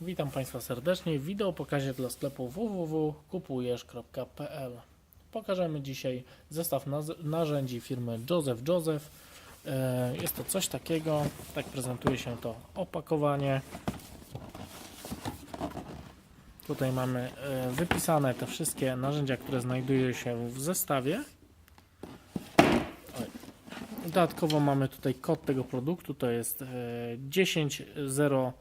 Witam Państwa serdecznie w wideo pokazie dla sklepu www.kupujesz.pl Pokażemy dzisiaj zestaw narzędzi firmy Joseph Joseph. E, jest to coś takiego, tak prezentuje się to opakowanie. Tutaj mamy e, wypisane te wszystkie narzędzia, które znajdują się w zestawie. Dodatkowo mamy tutaj kod tego produktu, to jest e, 10.0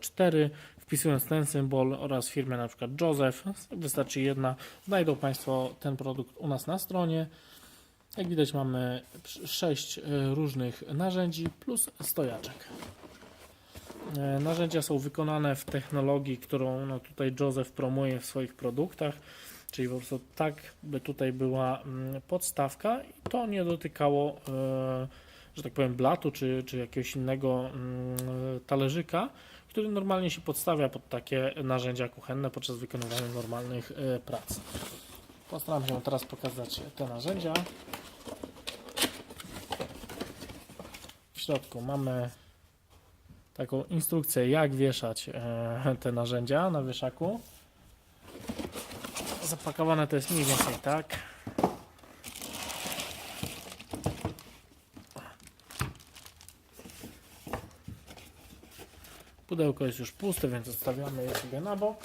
04. Wpisując ten symbol oraz firmę na przykład Joseph, wystarczy jedna, znajdą Państwo ten produkt u nas na stronie. Jak widać mamy 6 e, różnych narzędzi plus stojaczek. E, narzędzia są wykonane w technologii, którą no, tutaj Joseph promuje w swoich produktach, czyli po prostu tak by tutaj była mm, podstawka i to nie dotykało e, że tak powiem, blatu czy, czy jakiegoś innego mm, talerzyka, który normalnie się podstawia pod takie narzędzia kuchenne podczas wykonywania normalnych e, prac. Postaram się teraz pokazać te narzędzia. W środku mamy taką instrukcję, jak wieszać e, te narzędzia na wieszaku. Zapakowane to jest mniej więcej tak. Pudełko jest już puste, więc odstawiamy je sobie na bok.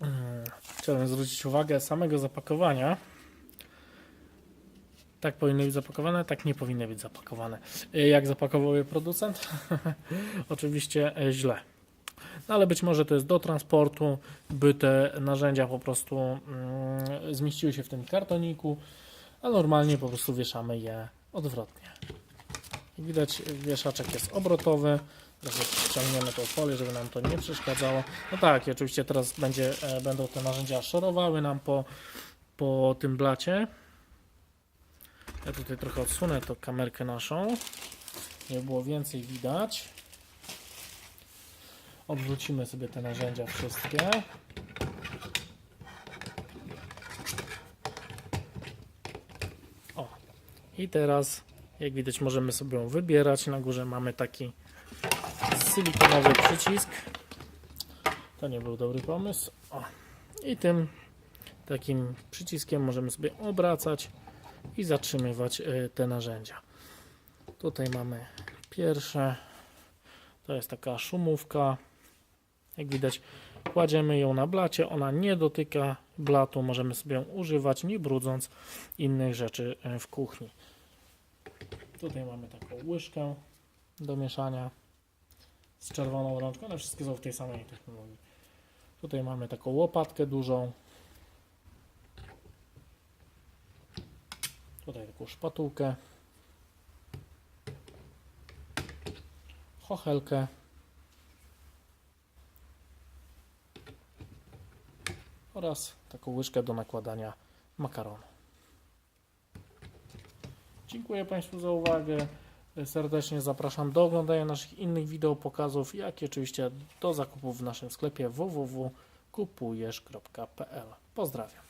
Mm, Chciałem zwrócić uwagę samego zapakowania. Tak powinny być zapakowane, tak nie powinny być zapakowane. Y, Jak zapakował je producent? Oczywiście e, źle. No ale być może to jest do transportu, by te narzędzia po prostu mm, zmieściły się w tym kartoniku, a normalnie po prostu wieszamy je odwrotnie. Jak widać wieszaczek jest obrotowy. Teraz ściągniemy tą folię, żeby nam to nie przeszkadzało. No tak, i oczywiście teraz będzie, e, będą te narzędzia szorowały nam po, po tym blacie. Ja tutaj trochę odsunę tą kamerkę naszą, żeby było więcej widać. Odwrócimy sobie te narzędzia wszystkie. I teraz, jak widać, możemy sobie ją wybierać. Na górze mamy taki silikonowy przycisk. To nie był dobry pomysł. O. I tym takim przyciskiem możemy sobie obracać i zatrzymywać e, te narzędzia. Tutaj mamy pierwsze. To jest taka szumówka. Jak widać, kładziemy ją na blacie. Ona nie dotyka blatu. Możemy sobie ją używać, nie brudząc innych rzeczy e, w kuchni. Tutaj mamy taką łyżkę do mieszania z czerwoną rączką. One wszystkie są w tej samej technologii. Tutaj mamy taką łopatkę dużą. Tutaj taką szpatułkę. Chochelkę. Oraz taką łyżkę do nakładania makaronu. Dziękuję Państwu za uwagę. Serdecznie zapraszam do oglądania naszych innych wideo pokazów, jak i oczywiście do zakupów w naszym sklepie www.kupujesz.pl. Pozdrawiam.